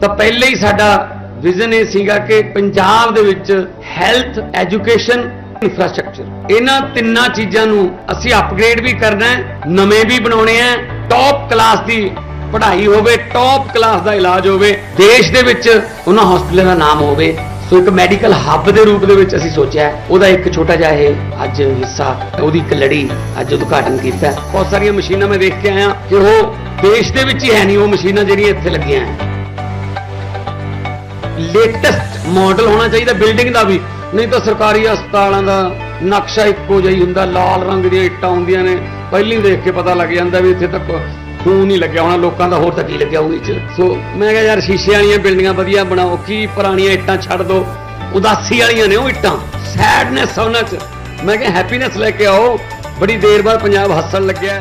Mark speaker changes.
Speaker 1: ਤਾਂ ਪਹਿਲੇ ਹੀ ਸਾਡਾ ਵਿਜ਼ਨ ਇਹ ਸੀਗਾ ਕਿ ਪੰਜਾਬ ਦੇ ਵਿੱਚ ਹੈਲਥ ਐਜੂਕੇਸ਼ਨ ਇਨਫਰਾਸਟ੍ਰਕਚਰ ਇਹਨਾਂ ਤਿੰਨਾਂ ਚੀਜ਼ਾਂ ਨੂੰ ਅਸੀਂ ਅਪਗ੍ਰੇਡ ਵੀ ਕਰਨਾ ਹੈ, ਨਵੇਂ ਵੀ ਬਣਾਉਣੇ ਆ ਟੌਪ ਕਲਾਸ ਦੀ ਪੜ੍ਹਾਈ ਹੋਵੇ ਟੌਪ ਕਲਾਸ ਦਾ ਇਲਾਜ ਹੋਵੇ, ਦੇਸ਼ ਦੇ ਵਿੱਚ ਉਹਨਾਂ ਹਸਪਤਾਲਾਂ ਦਾ ਨਾਮ ਹੋਵੇ। ਸੋ ਇੱਕ ਮੈਡੀਕਲ ਹੱਬ ਦੇ ਰੂਪ ਦੇ ਵਿੱਚ ਅਸੀਂ ਸੋਚਿਆ ਉਹਦਾ ਇੱਕ ਛੋਟਾ ਜਿਹਾ ਇਹ ਅੱਜ ਹਿੱਸਾ, ਉਹਦੀ ਇੱਕ ਲੜੀ ਅੱਜ ਉਦਘਾਟਨ ਕੀਤਾ ਬਹੁਤ ਸਾਰੀਆਂ ਮਸ਼ੀਨਾਂ ਮੈਂ ਦੇਖ ਕੇ ਆਇਆ ਕਿ ਉਹ ਦੇਸ਼ ਦੇ ਵਿੱਚ ਹੀ ਹੈ ਨਹੀਂ, ਉਹ ਮਸ਼ੀਨਾਂ ਜਿਹੜੀਆਂ ਇੱਥੇ ਲੱਗੀਆਂ ਹੈ। ਲੇਟੈਸਟ ਮਾਡਲ ਹੋਣਾ ਚਾਹੀਦਾ ਬਿਲਡਿੰਗ ਦਾ ਵੀ। ਨਹੀਂ ਤਾਂ ਸਰਕਾਰੀ ਹਸਪਤਾਲਾਂ ਦਾ ਨਕਸ਼ਾ ਇੱਕੋ ਜਿਹਾ ਹੀ ਹੁੰਦਾ, ਲਾਲ ਰੰਗ ਦੀਆਂ ਇੱਟਾਂ ਹੁੰਦੀਆਂ ਨੇ। ਪਹਿਲੀ ਦੇਖ ਕੇ ਪਤਾ ਲੱਗ ਜਾਂਦਾ ਵੀ ਇੱਥੇ ਤੱਕ ਖੂਨ ਨਹੀਂ ਲੱਗਿਆ ਹੋਣਾ, ਲੋਕਾਂ ਦਾ ਹੋਰ ਤਾਂ ਕੀ ਲੱਗਿਆ ਹੋਊ 'ਚ ਸੋ ਮੈਂ ਕਿਹਾ ਯਾਰ ਸ਼ੀਸ਼ੇ ਵਾਲੀਆਂ ਬਿਲਡਿੰਗਾਂ ਵਧੀਆ ਬਣਾਓ, ਕੀ ਪੁਰਾਣੀਆਂ ਇੱਟਾਂ ਛੱਡ ਦਿਓ ਉਦਾਸੀ ਵਾਲੀਆਂ ਨੇ ਉਹ ਇੱਟਾਂ। ਸੈਡਨੈਸ ਉਹਨਾਂ 'ਚ। ਮੈਂ ਕਿਹਾ ਹੈਪੀਨੈਸ ਲੈ ਕੇ ਆਓ। ਬੜੀ ਦੇਰ ਬਾਅਦ ਪੰਜਾਬ ਹੱਸਣ ਲੱਗਿਆ।